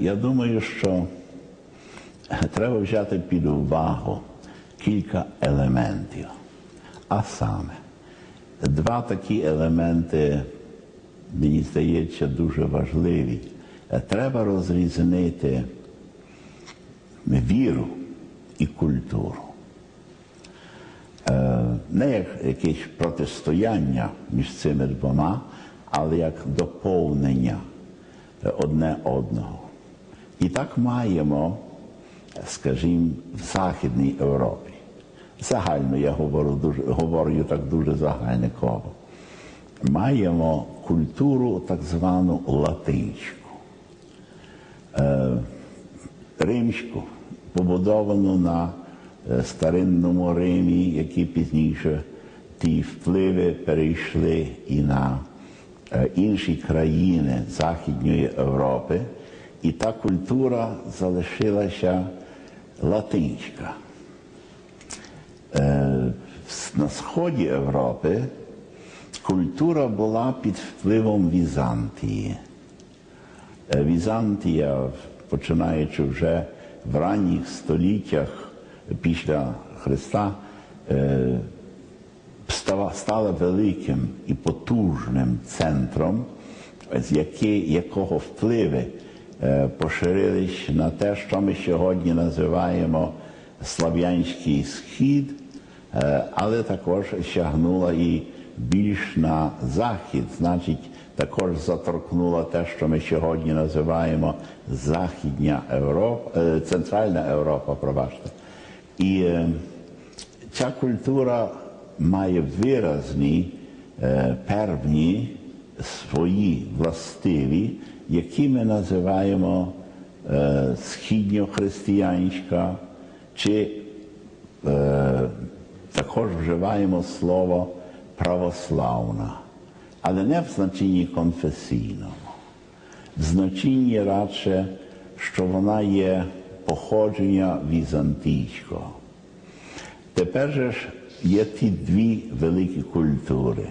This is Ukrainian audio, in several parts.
Я думаю, що треба взяти під увагу кілька елементів. А саме, два такі елементи, мені здається, дуже важливі. Треба розрізнити віру і культуру. Е, Не як якесь протистояння між цими двома, але як доповнення одне одного. І так маємо, скажімо, в Західній Європі. Загально я говорю дуже, говорю так дуже загальниково. Маємо культуру так звану латинську, е, римську, побудовану на е, старинному Римі, які пізніше ті впливи перейшли і на е, інші країни Західної Європи, і та культура залишилася латинська. Е, На сході Європи культура була під впливом Візантії. Е, Візантія, починаючи вже в ранніх століттях після Христа, е, стала, великим і потужним центром, з якого впливи поширились на те, що ми сьогодні називаємо Слав'янський схід, е, але також сягнула і більш на захід, значить, також заторкнула те, що ми сьогодні називаємо Західня Європа, е, Центральна Європа, пробачте. І е, ця культура має виразні е, певні свої властиві, які ми називаємо е, східньохристиянська, чи е, також вживаємо слово православна, але не в значенні конфесійному, в значенні радше, що вона є походження візантійського. Тепер же ж є ті дві великі культури.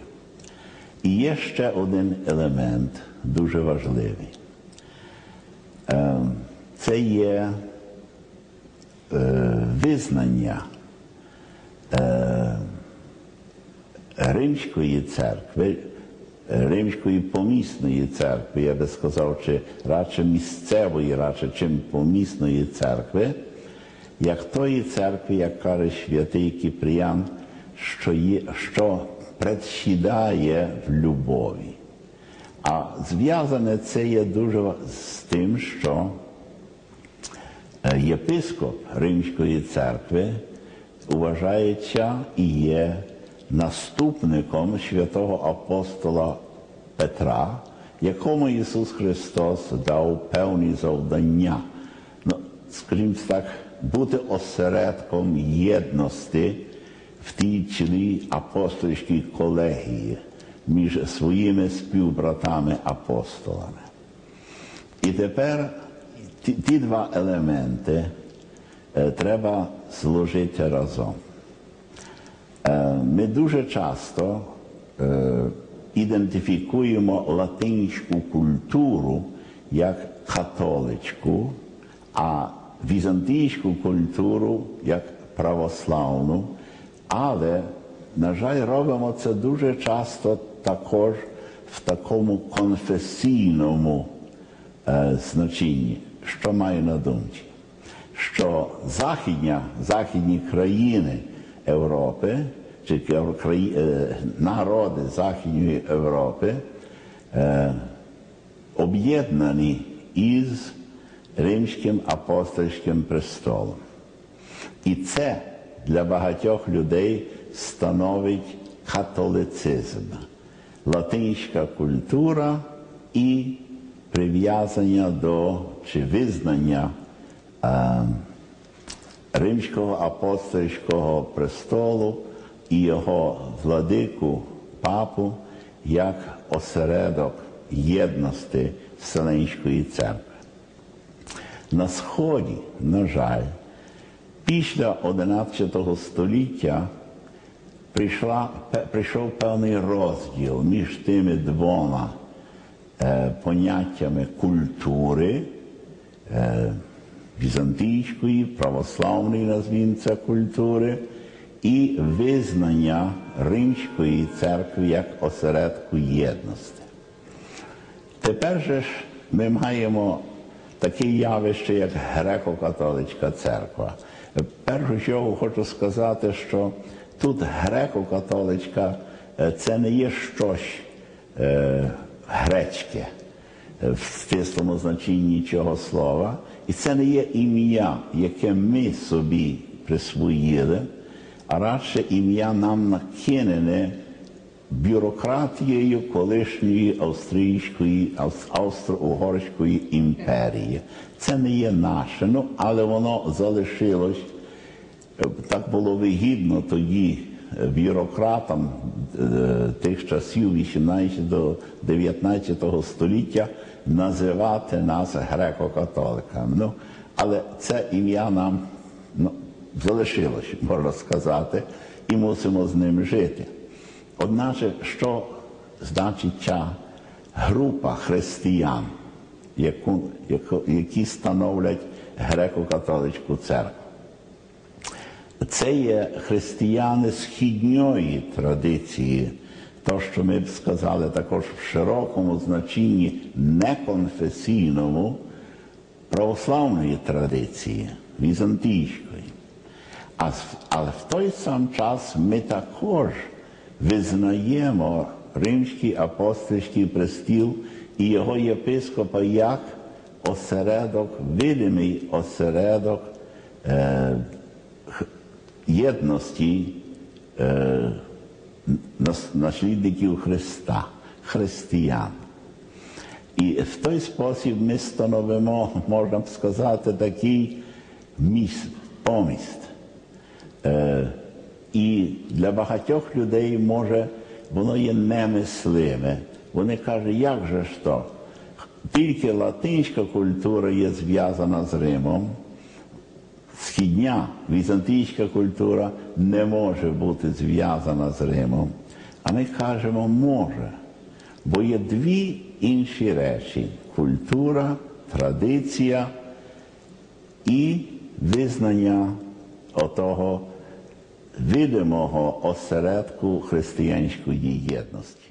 І є ще один елемент дуже важливий. Е, Це є е, визнання е, Римської церкви, Римської помісної церкви, я би сказав, чи радше місцевої, радше чим помісної церкви, як тої церкви, як каже святий Кіпріян, що, є, що предсідає в любові. А зв'язане це є дуже з тим, що єпископ Римської церкви вважається і є наступником святого апостола Петра, якому Ісус Христос дав певні завдання. Ну, скажімо так, бути осередком єдності в тій чолі апостольській колегії між своїми співбратами апостолами. І тепер ті, ті два елементи е, треба зложити разом. Е, ми дуже часто е, ідентифікуємо латинську культуру як католицьку, а візантійську культуру як православну, але, на жаль, робимо це дуже часто також в такому конфесійному е, значенні, що маю на думці, що західня, західні країни Європи, чи краї, е, народи Західної Європи е, об'єднані із Римським апостольським престолом. І це для багатьох людей становить католицизм, латинська культура і прив'язання до чи визнання е, Римського апостольського престолу і його владику папу як осередок єдності Вселенської церкви. На Сході, на жаль, після 11 століття прийшла, прийшов певний розділ між тими двома е, поняттями культури е, візантійської, православної, назвімо це культури, і визнання Римської церкви як осередку єдності. Тепер же ж ми маємо таке явище, як греко-католицька церква. Першу чергу хочу сказати, що тут греко-католицька е, це не є щось е, грецьке е, в стислому значенні цього слова, і це не є ім'я, яке ми собі присвоїли, а радше ім'я нам накинене бюрократією колишньої австрійської, Ав- австро-угорської імперії. Це не є наше, ну, але воно залишилось. Е, Так було вигідно тоді е, бюрократам е, тих часів 18 до 19 століття називати нас греко-католиками. Ну, але це ім'я нам ну, залишилось, можна сказати, і мусимо з ним жити. Одначе, що значить ця група християн, яку, яку, які становлять греко-католицьку церкву? Це є християни східньої традиції, то, що ми б сказали також в широкому значенні неконфесійному православної традиції, візантійської. А, але в той сам час ми також визнаємо Римський апостольський престіл і його єпископа як осередок, видимий осередок е, єдності е, нас- наслідників Христа, християн. І в той спосіб ми становимо, можна б сказати, такий міст, поміст. Е, і для багатьох людей може воно є немислиме. Вони кажуть, як же ж то? Тільки латинська культура є зв'язана з Римом, східня візантійська культура не може бути зв'язана з Римом. А ми кажемо, може, бо є дві інші речі: культура, традиція і визнання отого видимого осередку християнської єдності.